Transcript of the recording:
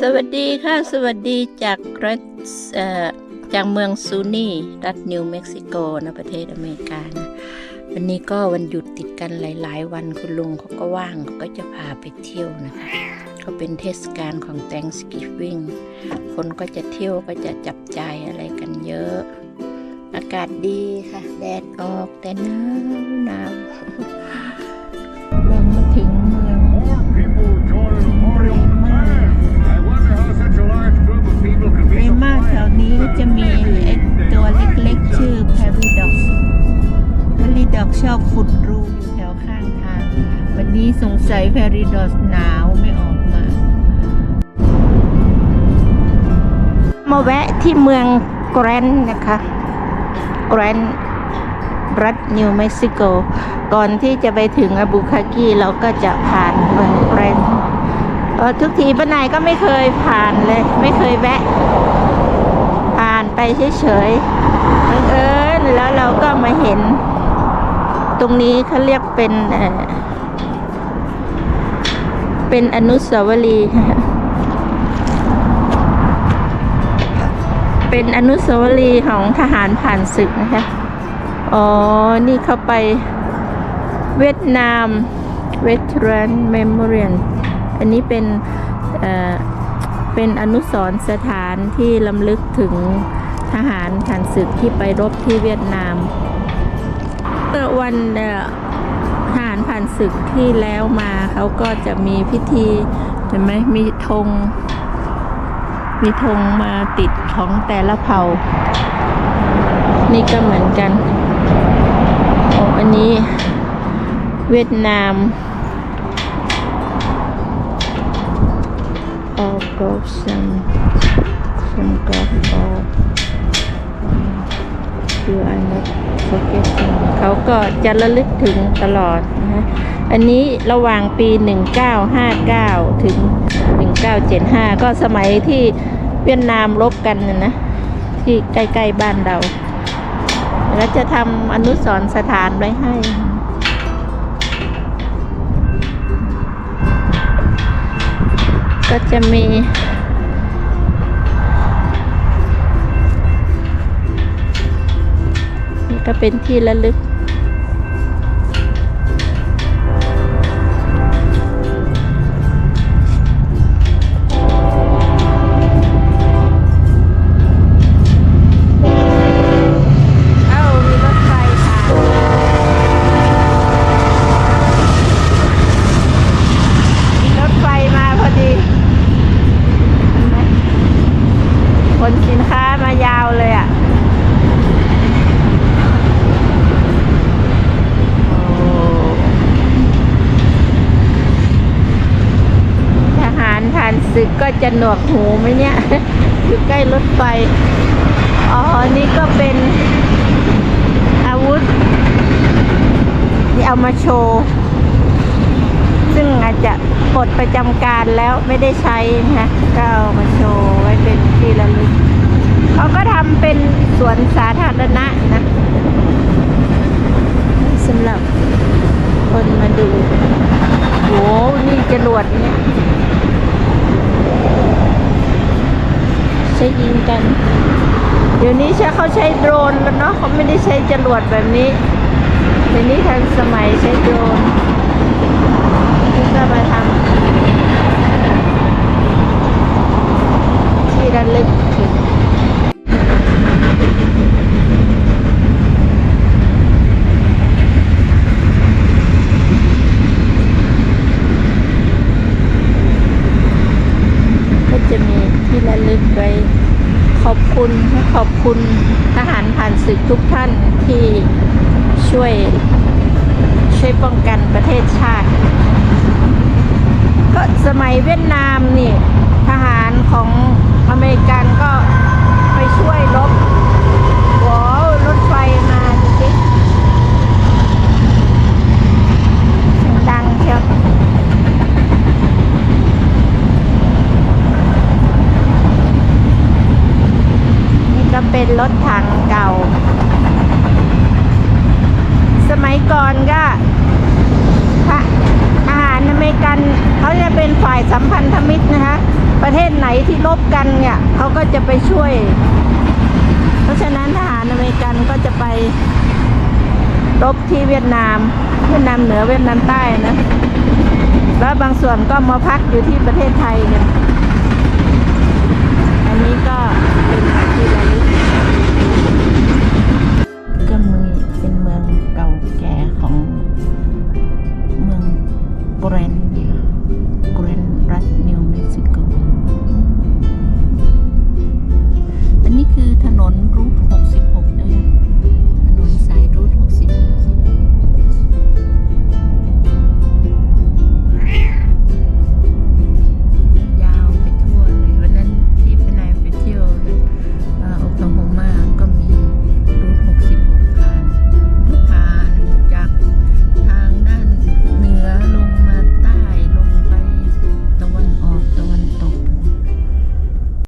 สวัสดีค่ะ สวัสดีจากรัฐจากเมืองซูนี่ รัฐนิวเม็กซิโกนะประเทศอเมริกานะวันนี้ก็วันหยุดติดกันหลาย ๆ วันคุณลุงเขาก็ว่างเขาก็จะพาไปเที่ยวนะคะเขาเป็นเทศกาลของ Thanksgiving คนก็จะเที่ยวก็จะจับจ่ายอะไรกันเยอะ อากาศดีค่ะ แดดออกแต่หนาวหนาว สงสัย Paradox หนาวไม่ออกมา มาแวะที่เมืองแกรนนะคะแกรนรัฐนิวเม็กซิโก ก่อนที่จะไปถึงอบูคากีเราก็จะผ่านเมืองแกรนเออทุกทีป้านายก็ไม่เคยผ่านเลย ไม่เคยแวะ ผ่านไปเฉยๆบังเอิญแล้วเราก็มาเห็น ตรงนี้เขาเรียกเป็นเเป็นอนุสาวรีย์เป็นอนุสาวรีย์ของทหารผ่านศึกนะคะ อ๋อ นี่เข้าไปเวียดนาม Veteran Memorial อันนี้เป็นเอ่อเป็นอนุสรสถานที่ลำลึกถึงทหารผ่านศึกที่ไปรบที่เวียดนามเมื่อ ศึกที่แล้วมาเขาก็จะมีพิธีเห็นไหมมีธงมีธงมาติดของแต่ละเผ่า นี่ก็เหมือนกันโอ้อันนี้เวียดนาม all go some some go all you are not forgetting เขาก็จะระลึกถึงตลอดนะฮะอันนี้ระหว่างปี 1959 ถึง 1975 ก็สมัยที่เวียดนามรบกันนะ ที่ใกล้ ๆ บ้านเรา แล้วจะทำอนุสรสถานไว้ให้ ก็จะมี ก็เป็นที่ระลึก ก็จะหนวกหูไหมเนี่ย อยู่ใกล้รถไฟ อ๋อ นี่ก็เป็นอาวุธที่เอามาโชว์ ซึ่งอาจจะปลดประจำการแล้วไม่ได้ใช้นะคะก็เอามาโชว์ไว้เป็นที่ระลึกเขาก็ทำเป็นสวนสาธารณะนะสำหรับคนมาดูโหนี่จรวดเนี่ย ใช้ยิงกัน เดี๋ยวนี้ใช้เขาใช้โดรนแล้วเนาะเขาไม่ได้ใช้จรวดแบบนี้เดี๋ยวนี้ทันสมัยใช้โดรนก็มาทำที่ระลึกถึงก็จะมีที่ระลึกไว้ ขอบคุณ ขอบคุณทหารผ่านศึกทุกท่านที่ช่วยช่วยป้องกันประเทศชาติ ก็สมัยเวียดนามนี่ ทหารของอเมริกันก็ไปช่วยรบว้าวรถไฟมาดูสิเสียงดังเชียวนี่ก็ เป็นรถถังเก่า สมัยก่อนก็ทหารอเมริกันเขาจะเป็นฝ่ายสัมพันธมิตรนะคะ ประเทศไหนที่ลบกันเนี่ยเขาก็จะไปช่วย เพราะฉะนั้นทหารอเมริกันก็จะไปรบที่เวียดนาม เวียดนามเหนือเวียดนามใต้นะ แล้วบางส่วนก็มาพักอยู่ที่ประเทศไทยกัน